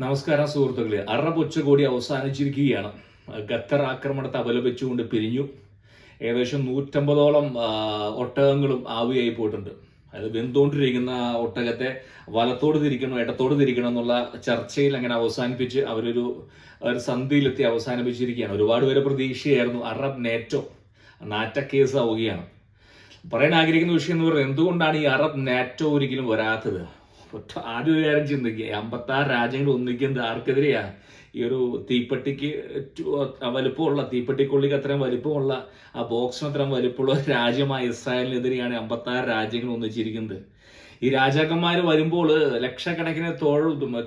നമസ്കാരം സുഹൃത്തുക്കളെ. അറബ് ഉച്ചകോടി അവസാനിച്ചിരിക്കുകയാണ്. ഖത്തർ ആക്രമണത്തെ അപലപിച്ചുകൊണ്ട് പിരിഞ്ഞു. ഏകദേശം നൂറ്റമ്പതോളം ഒട്ടകങ്ങളും ആവിയായി പോയിട്ടുണ്ട്. അത് വെന്തുകൊണ്ടിരിക്കുന്ന ഒട്ടകത്തെ വലത്തോട് തിരിക്കണം ഇടത്തോട് തിരിക്കണം എന്നുള്ള ചർച്ചയിൽ അങ്ങനെ അവസാനിപ്പിച്ച് അവരൊരു ഒരു സന്ധിയിലെത്തി അവസാനിപ്പിച്ചിരിക്കുകയാണ്. ഒരുപാട് പേര് പ്രതീക്ഷയായിരുന്നു. അറബ് നേറ്റോ നാറ്റ കേസ് ആവുകയാണ്. പറയാൻ ആഗ്രഹിക്കുന്ന വിഷയം എന്ന് പറയുന്നത് എന്തുകൊണ്ടാണ് ഈ അറബ് നാറ്റോ ഒരിക്കലും വരാത്തത്? ഒറ്റ ആദ്യ ഒരു കാര്യം ചിന്തിക്കുക അമ്പത്താറ് രാജ്യങ്ങൾ ഒന്നിക്കുന്നത് ആർക്കെതിരെയാ? ഈ ഒരു തീപ്പെട്ടിക്ക് വലുപ്പമുള്ള തീപ്പെട്ടിക്കുള്ളിക്ക് അത്രയും വലുപ്പമുള്ള ആ ബോക്സിന് അത്രയും വലുപ്പമുള്ള രാജ്യമായ ഇസ്രായേലിനെതിരെയാണ് അമ്പത്താറ് രാജ്യങ്ങൾ ഒന്നിച്ചിരിക്കുന്നത്. ഈ രാജാക്കന്മാർ വരുമ്പോൾ ലക്ഷക്കണക്കിന് തോഴ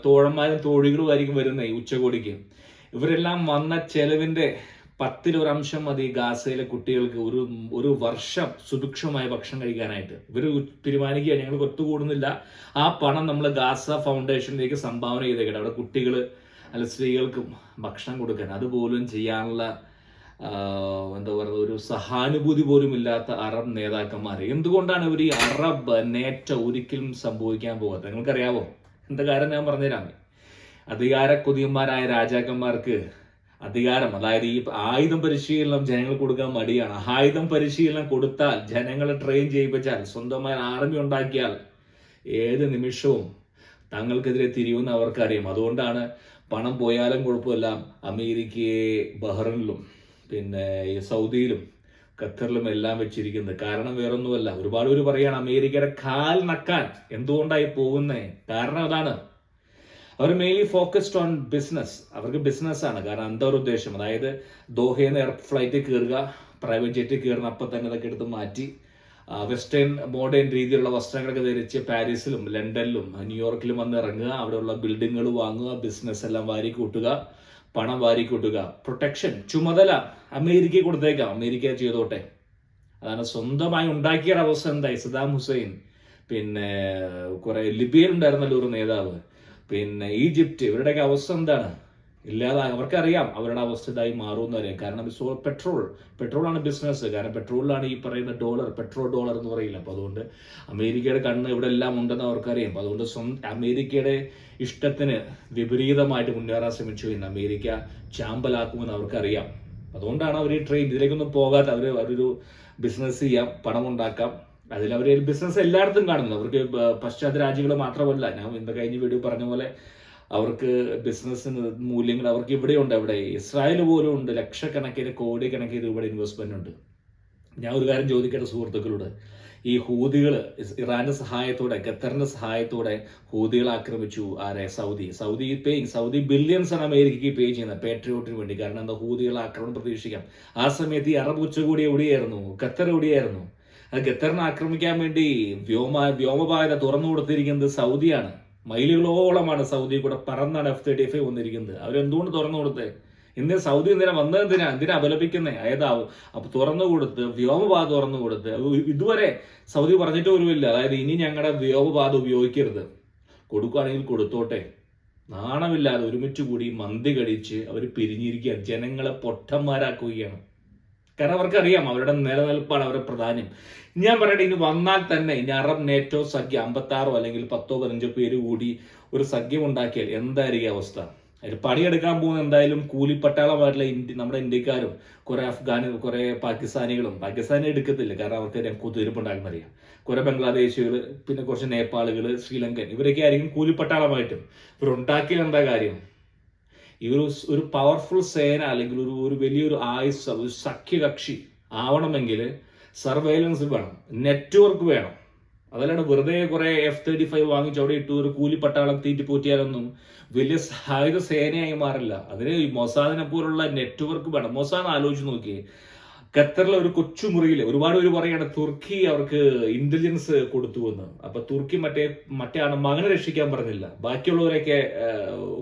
തോഴന്മാരും തോഴികളും ആയിരിക്കും വരുന്നത് ഉച്ചകോടിക്ക്. ഇവരെല്ലാം വന്ന ചെലവിന്റെ പത്തിലൊരംശം മതി ഗാസയിലെ കുട്ടികൾക്ക് ഒരു ഒരു വർഷം സുഭിക്ഷമായ ഭക്ഷണം കഴിക്കാനായിട്ട്. ഇവർ തീരുമാനിക്കുക ഞങ്ങൾ ഒത്തുകൂടുന്നില്ല. ആ പണം നമ്മൾ ഗാസ ഫൗണ്ടേഷനിലേക്ക് സംഭാവന ചെയ്തേക്കട്ടെ. അവിടെ കുട്ടികൾ അല്ല സ്ത്രീകൾക്കും ഭക്ഷണം കൊടുക്കാൻ. അതുപോലും ചെയ്യാനുള്ള എന്താ പറയുക ഒരു സഹാനുഭൂതി പോലും ഇല്ലാത്ത അറബ് നേതാക്കന്മാർ എന്തുകൊണ്ടാണ് ഇവർ ഈ അറബ് നേറ്റ ഒരിക്കലും സംഭവിക്കാൻ പോകാത്തത്? നിങ്ങൾക്കറിയാവോ? എന്താ കാര്യം ഞാൻ പറഞ്ഞുതരാം. അധികാര കൊതിയന്മാരായ രാജാക്കന്മാർക്ക് അധികാരം. അതായത് ഈ ആയുധം പരിശീലനം ജനങ്ങൾ കൊടുക്കാൻ മടിയാണ്. ആയുധം പരിശീലനം കൊടുത്താൽ ജനങ്ങളെ ട്രെയിൻ ചെയ്യിപ്പിച്ചാൽ സ്വന്തമായി ആർമി ഉണ്ടാക്കിയാൽ ഏത് നിമിഷവും തങ്ങൾക്കെതിരെ തിരിയുമെന്ന് അവർക്കറിയാം. അതുകൊണ്ടാണ് പണം പോയാലും കുഴപ്പമില്ല അമേരിക്കയെ ബഹ്റിനിലും പിന്നെ സൗദിയിലും ഖത്തറിലും എല്ലാം വെച്ചിരിക്കുന്നത്. കാരണം വേറൊന്നുമല്ല. ഒരുപാട് പേര് പറയാണ് അമേരിക്കയുടെ കാൽ നക്കാൻ എന്തുകൊണ്ടായി പോകുന്നേ? കാരണം അതാണ്. അവർ മെയിൻലി ഫോക്കസ്ഡ് ഓൺ ബിസിനസ് അവർക്ക് ബിസിനസ് ആണ്. കാരണം ഉദ്ദേശം? അതായത് ദോഹയിൽ നിന്ന് എയർ ഫ്ലൈറ്റിൽ കയറുക പ്രൈവറ്റ് ജെറ്റിൽ കയറുന്ന അപ്പം തന്നെ അതൊക്കെ എടുത്ത് മാറ്റി വെസ്റ്റേൺ മോഡേൺ രീതിയിലുള്ള വസ്ത്രങ്ങളൊക്കെ ധരിച്ച് പാരീസിലും ലണ്ടനിലും ന്യൂയോർക്കിലും വന്ന് ഇറങ്ങുക അവിടെയുള്ള ബിൽഡിങ്ങുകൾ വാങ്ങുക ബിസിനസ് എല്ലാം വാരി കൂട്ടുക പണം വാരി കൂട്ടുക. പ്രൊട്ടക്ഷൻ ചുമതല അമേരിക്ക കൊടുത്തേക്കാം. അമേരിക്ക ചെയ്തോട്ടെ. അതാണ് സ്വന്തമായി ഉണ്ടാക്കിയ ഒരു അവസ്ഥ എന്തായി സദാം ഹുസൈൻ. പിന്നെ കുറെ ലിബിയയിൽ ഉണ്ടായിരുന്നല്ലോ ഒരു നേതാവ്. പിന്നെ ഈജിപ്റ്റ് ഇവരുടെയൊക്കെ അവസ്ഥ എന്താണ്? ഇല്ലാതെ അവർക്കറിയാം അവരുടെ അവസ്ഥ ഇതായി മാറുമെന്ന് അറിയാം. കാരണം സോ പെട്രോൾ പെട്രോളാണ് ബിസിനസ് കാരണം പെട്രോളിലാണ് ഈ പറയുന്ന ഡോളർ പെട്രോൾ ഡോളർ എന്ന് പറയില്ല. അപ്പോൾ അതുകൊണ്ട് അമേരിക്കയുടെ കണ്ണ് ഇവിടെ എല്ലാം ഉണ്ടെന്ന് അവർക്കറിയാം. അപ്പോൾ അതുകൊണ്ട് സ്വന്തം അമേരിക്കയുടെ ഇഷ്ടത്തിന് വിപരീതമായിട്ട് മുന്നേറാൻ ശ്രമിച്ചു എന്ന് അമേരിക്ക ചാമ്പലാക്കുമെന്ന് അവർക്കറിയാം. അതുകൊണ്ടാണ് അവർ ഈ ട്രെയിൻ ഇതിലേക്കൊന്നും പോകാത്ത അവർ അവരൊരു ബിസിനസ് ചെയ്യാം പണം ഉണ്ടാക്കാം അതിൽ അവർ ബിസിനസ് എല്ലായിടത്തും കാണുന്നത് അവർക്ക് പശ്ചാത്ത രാജ്യങ്ങൾ മാത്രമല്ല. ഞാൻ ഇന്ന് കഴിഞ്ഞ വീഡിയോ പറഞ്ഞ പോലെ അവർക്ക് ബിസിനസ് മൂല്യങ്ങൾ അവർക്ക് ഇവിടെ ഉണ്ട് അവിടെ. ഇസ്രായേൽ പോലും ഉണ്ട്. ലക്ഷക്കണക്കിന് കോടിക്കണക്കിന് ഇവിടെ ഇൻവെസ്റ്റ്മെന്റ് ഉണ്ട്. ഞാൻ ഒരു കാര്യം ചോദിക്കട്ടെ സുഹൃത്തുക്കളോട്? ഈ ഹൂതികൾ ഇറാന്റെ സഹായത്തോടെ ഖത്തറിന്റെ സഹായത്തോടെ ഹൂതികൾ ആക്രമിച്ചു. ആരെ? Saudi. Saudi paying Saudi billions ആണ് അമേരിക്കയ്ക്ക് പേ ചെയ്യുന്നത് പേട്രിയോട്ടിന് വേണ്ടി. കാരണം എന്താ? ഹൂതികൾ ആക്രമണം പ്രതീക്ഷിക്കാം. ആ സമയത്ത് ഈ അറബ് ഉച്ചകോടി എവിടെയായിരുന്നു? ഖത്തർ എവിടെയായിരുന്നു? ഖത്തറിനെ ആക്രമിക്കാൻ വേണ്ടി വ്യോമ വ്യോമപാത തുറന്നു കൊടുത്തിരിക്കുന്നത് സൗദിയാണ്. മൈലുകളോളമാണ് സൗദി കൂടെ പറന്നാണ് എഫ് തേർട്ടി ഫൈവ് വന്നിരിക്കുന്നത്. അവരെന്തുകൊണ്ട് തുറന്നു കൊടുത്തേ? ഇന്ന് സൗദി എന്തിനാ വന്നത് എന്തിനാ എന്തിനാ അപലപിക്കുന്നത് അതായത് അപ്പൊ തുറന്നു കൊടുത്ത് വ്യോമപാത തുറന്നു കൊടുത്ത് ഇതുവരെ സൗദി പറഞ്ഞിട്ട് പോലുമില്ല. അതായത് ഇനി ഞങ്ങളുടെ വ്യോമപാത ഉപയോഗിക്കരുത്. കൊടുക്കുകയാണെങ്കിൽ കൊടുത്തോട്ടെ. നാണമില്ലാതെ ഒരുമിച്ച് കൂടി മന്തി കടിച്ച് അവർ പിരിഞ്ഞിരിക്കുകയാണ് ജനങ്ങളെ പൊട്ടന്മാരാക്കുകയാണ്. കാരണം അവർക്കറിയാം അവരുടെ നിലനിൽപ്പാണ് അവരുടെ പ്രധാനം ഞാൻ പറയട്ടെ ഇനി വന്നാൽ തന്നെ ഇനി അറബ് നേറ്റോ സഖ്യ അമ്പത്താറോ അല്ലെങ്കിൽ പത്തോ പതിനഞ്ചോ പേര് കൂടി ഒരു സഖ്യം ഉണ്ടാക്കിയാൽ എന്തായിരിക്കും അവസ്ഥ? അതിൽ പണിയെടുക്കാൻ പോകുന്ന എന്തായാലും കൂലിപ്പട്ടാളമായിട്ടുള്ള ഇന്ത്യ നമ്മുടെ ഇന്ത്യക്കാരും കുറെ അഫ്ഗാനി കുറെ പാകിസ്ഥാനികളും പാകിസ്ഥാനി എടുക്കത്തില്ല. കാരണം അവർക്ക് കുതിരിപ്പുണ്ടാക്കുന്നറിയാം കുറെ ബംഗ്ലാദേശികൾ പിന്നെ കുറച്ച് നേപ്പാളുകൾ ശ്രീലങ്കൻ ഇവരൊക്കെ ആയിരിക്കും കൂലിപ്പട്ടാളമായിട്ടും. ഇവരുണ്ടാക്കിയാൽ എന്താ കാര്യം? ഈ ഒരു ഒരു പവർഫുൾ സേന അല്ലെങ്കിൽ ഒരു ഒരു വലിയൊരു ആയുസ് ഒരു സഖ്യകക്ഷി ആവണമെങ്കിൽ സർവൈലൻസ് വേണം നെറ്റ്വർക്ക് വേണം. അതല്ലാണ്ട് വെറുതെ കുറെ എഫ് തേർട്ടി ഫൈവ് വാങ്ങിച്ച് അവിടെ ഇട്ട് ഒരു കൂലി പട്ടാളം തീറ്റി പോറ്റിയാലൊന്നും വലിയ സായുധ സേനയായി മാറില്ല. അതിന് മൊസാദിനെ പോലുള്ള നെറ്റ്വർക്ക് വേണം. മൊസാദ് ആലോചിച്ച് നോക്കിയേ ഖത്തറിലെ ഒരു കൊച്ചുമുറിയിൽ ഒരുപാട് പേര് പറയാണ് തുർക്കി അവർക്ക് ഇന്റലിജൻസ് കൊടുത്തു എന്ന്. അപ്പൊ തുർക്കി മറ്റേ മറ്റേ ആണ് മകനെ രക്ഷിക്കാൻ പറഞ്ഞില്ല. ബാക്കിയുള്ളവരെയൊക്കെ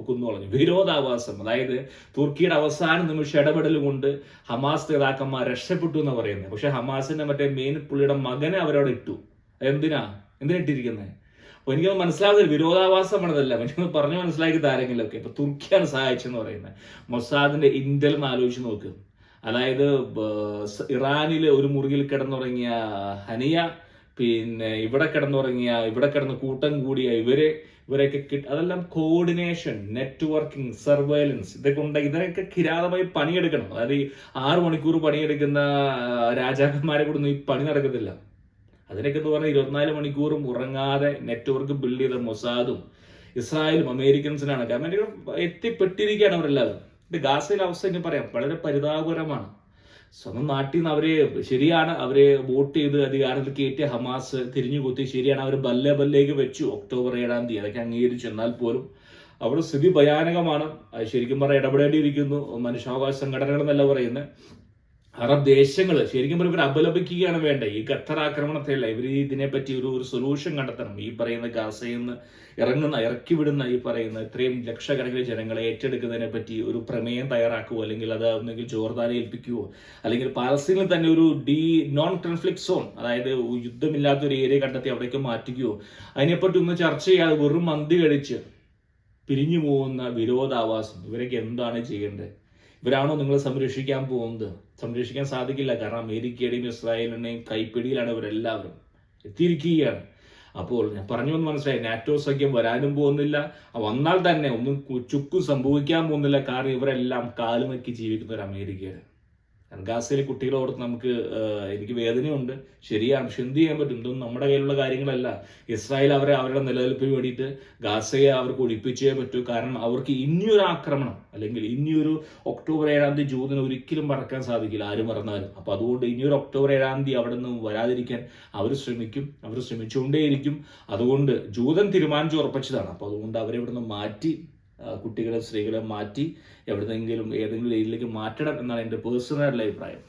കുന്നു കളഞ്ഞു. വിരോധാവാസം അതായത് തുർക്കിയുടെ അവസാന നിമിഷം ഇടപെടൽ കൊണ്ട് ഹമാസ് നേതാക്കന്മാർ രക്ഷപ്പെട്ടു എന്ന് പറയുന്നത് പക്ഷെ ഹമാസിന്റെ മറ്റേ മെയിൻ പുള്ളിയുടെ മകനെ അവരവിടെ ഇട്ടു. എന്തിനാ എന്തിനാ ഇട്ടിരിക്കുന്നത് അപ്പൊ എനിക്കത് മനസ്സിലാകുന്നില്ല വിരോധാഭാസമാണതല്ല എനിക്കൊന്ന് പറഞ്ഞു മനസ്സിലാക്കി താരെങ്കിലും ഒക്കെ ഇപ്പൊ തുർക്കിയാണ് സഹായിച്ചെന്ന് പറയുന്നത് മൊസാദിന്റെ ഇന്റൽ ആലോചിച്ച് നോക്ക്. അതായത് ഇറാനിലെ ഒരു മുറിയിൽ കിടന്നുറങ്ങിയ ഹനിയ പിന്നെ ഇവിടെ കിടന്നുറങ്ങിയ ഇവിടെ കിടന്ന് കൂട്ടം കൂടിയ ഇവരെ ഇവരെയൊക്കെ അതെല്ലാം കോർഡിനേഷൻ നെറ്റ്വർക്കിംഗ് സർവൈലൻസ് ഇതൊക്കെ ഉണ്ട്. ഇതിനൊക്കെ കിരാതമായി പണിയെടുക്കണം. അതായത് ഈ ആറു മണിക്കൂർ പണിയെടുക്കുന്ന രാജാക്കന്മാരെ കൂടെ ഈ പണി നടക്കത്തില്ല. അതിനൊക്കെ എന്ന് പറഞ്ഞാൽ ഇരുപത്തിനാല് മണിക്കൂറും ഉറങ്ങാതെ നെറ്റ്വർക്ക് ബിൽഡ് ചെയ്ത മൊസാദും ഇസ്രായേലും അമേരിക്കൻസിനാണ്. കാരണം എത്തിപ്പെട്ടിരിക്കുകയാണ് അവരെല്ലാവരും. ഇത് ഗാസയിലെ അവസ്ഥ ഇനി പറയാം. വളരെ പരിതാപകരമാണ്. സ്വന്തം നാട്ടിൽ നിന്ന് അവരെ ശരിയാണ് അവരെ വോട്ട് ചെയ്ത് അധികാരത്തിൽ കയറ്റിയ ഹമാസ് തിരിഞ്ഞു കുത്തി ശരിയാണ് അവർ ബല്ലെ ബല്ലേക്ക് വെച്ചു ഒക്ടോബർ ഏഴാം തീയതി. അതൊക്കെ അംഗീകരിച്ചു എന്നാൽ പോലും അവിടെ സ്ഥിതി ഭയാനകമാണ്. ശരിക്കും പറഞ്ഞാൽ ഇടപെടേണ്ടിയിരിക്കുന്നു. മനുഷ്യാവകാശ സംഘടനകൾ എന്നല്ല പറയുന്നത്. അറബ് ദേശങ്ങൾ ശരിക്കും പറയുമ്പോൾ അപലപിക്കുകയാണ് വേണ്ടത്. ഈ ഖത്തർ ആക്രമണത്തെയല്ല ഇവർ ഇതിനെപ്പറ്റി ഒരു ഒരു സൊല്യൂഷൻ കണ്ടെത്തണം. ഈ പറയുന്ന ഗാസയിൽ നിന്ന് ഇറങ്ങുന്ന ഇറക്കി വിടുന്ന ഈ പറയുന്ന ഇത്രയും ലക്ഷക്കണക്കിന് ജനങ്ങളെ ഏറ്റെടുക്കുന്നതിനെ പറ്റി ഒരു പ്രമേയം തയ്യാറാക്കുവോ? അല്ലെങ്കിൽ അത് ഒന്നെങ്കിൽ ജോർദാനെ ഏൽപ്പിക്കുവോ? അല്ലെങ്കിൽ പാലസ്തീനിൽ തന്നെ ഒരു ഡി നോൺ കോൺഫ്ലിക്ട് സോൺ അതായത് യുദ്ധമില്ലാത്ത ഒരു ഏരിയ കണ്ടെത്തി അവിടേക്ക് മാറ്റിക്കുവോ അതിനെപ്പറ്റി ഒന്ന് ചർച്ച ചെയ്യാതെ വെറും മന്തി കഴിച്ച് പിരിഞ്ഞു പോകുന്ന വിരോധാവാസം. ഇവരൊക്കെ എന്താണ് ചെയ്യേണ്ടത്? ഇവരാണോ നിങ്ങളെ സംരക്ഷിക്കാൻ പോകുന്നത്? സംരക്ഷിക്കാൻ സാധിക്കില്ല. കാരണം അമേരിക്കയുടെയും ഇസ്രായേലിന്റെയും കൈപ്പിടിയിലാണ് ഇവരെല്ലാവരും എത്തിയിരിക്കുകയാണ്. അപ്പോൾ ഞാൻ പറഞ്ഞു എന്ന് മനസ്സിലായി. നാറ്റോ സഖ്യം വരാനും പോകുന്നില്ല. വന്നാൽ തന്നെ ഒന്നും ചുക്കും സംഭവിക്കാൻ പോകുന്നില്ല. കാരണം ഇവരെല്ലാം കാലുമക്കി ജീവിക്കുന്ന ഒരു അമേരിക്കയാണ്. കാരണം ഗാസയിലെ കുട്ടികളെ ഓർത്ത് നമുക്ക് എനിക്ക് വേദനയുണ്ട്. ശരിയാണ്. പക്ഷെ എന്ത് ചെയ്യാൻ പറ്റും? ഇതൊന്നും നമ്മുടെ കയ്യിലുള്ള കാര്യങ്ങളല്ല. ഇസ്രായേൽ അവരെ അവരുടെ നിലനിൽപ്പിന് വേണ്ടിയിട്ട് ഗാസയെ അവർക്ക് ഒഴിപ്പിച്ചേ പറ്റൂ. കാരണം അവർക്ക് ഇനിയൊരു ആക്രമണം അല്ലെങ്കിൽ ഇനിയൊരു ഒക്ടോബർ ഏഴാം തീയതി ജൂതിന് ഒരിക്കലും മറക്കാൻ സാധിക്കില്ല ആരും മറന്നാലും. അപ്പൊ അതുകൊണ്ട് ഇനിയൊരു ഒക്ടോബർ ഏഴാം തീയതി അവിടെ നിന്ന് വരാതിരിക്കാൻ അവർ ശ്രമിക്കും. അവർ ശ്രമിച്ചുകൊണ്ടേയിരിക്കും. അതുകൊണ്ട് ജൂതൻ തീരുമാനിച്ചു ഉറപ്പിച്ചതാണ്. അപ്പൊ അതുകൊണ്ട് അവരെ ഇവിടെ നിന്ന് മാറ്റി കുട്ടികളെ സ്ത്രീകളെ മാറ്റി എവിടെന്നെങ്കിലും ഏതെങ്കിലും രീതിയിലേക്ക് മാറ്റണം എന്നാണ് എന്റെ പേഴ്സണൽ അഭിപ്രായം.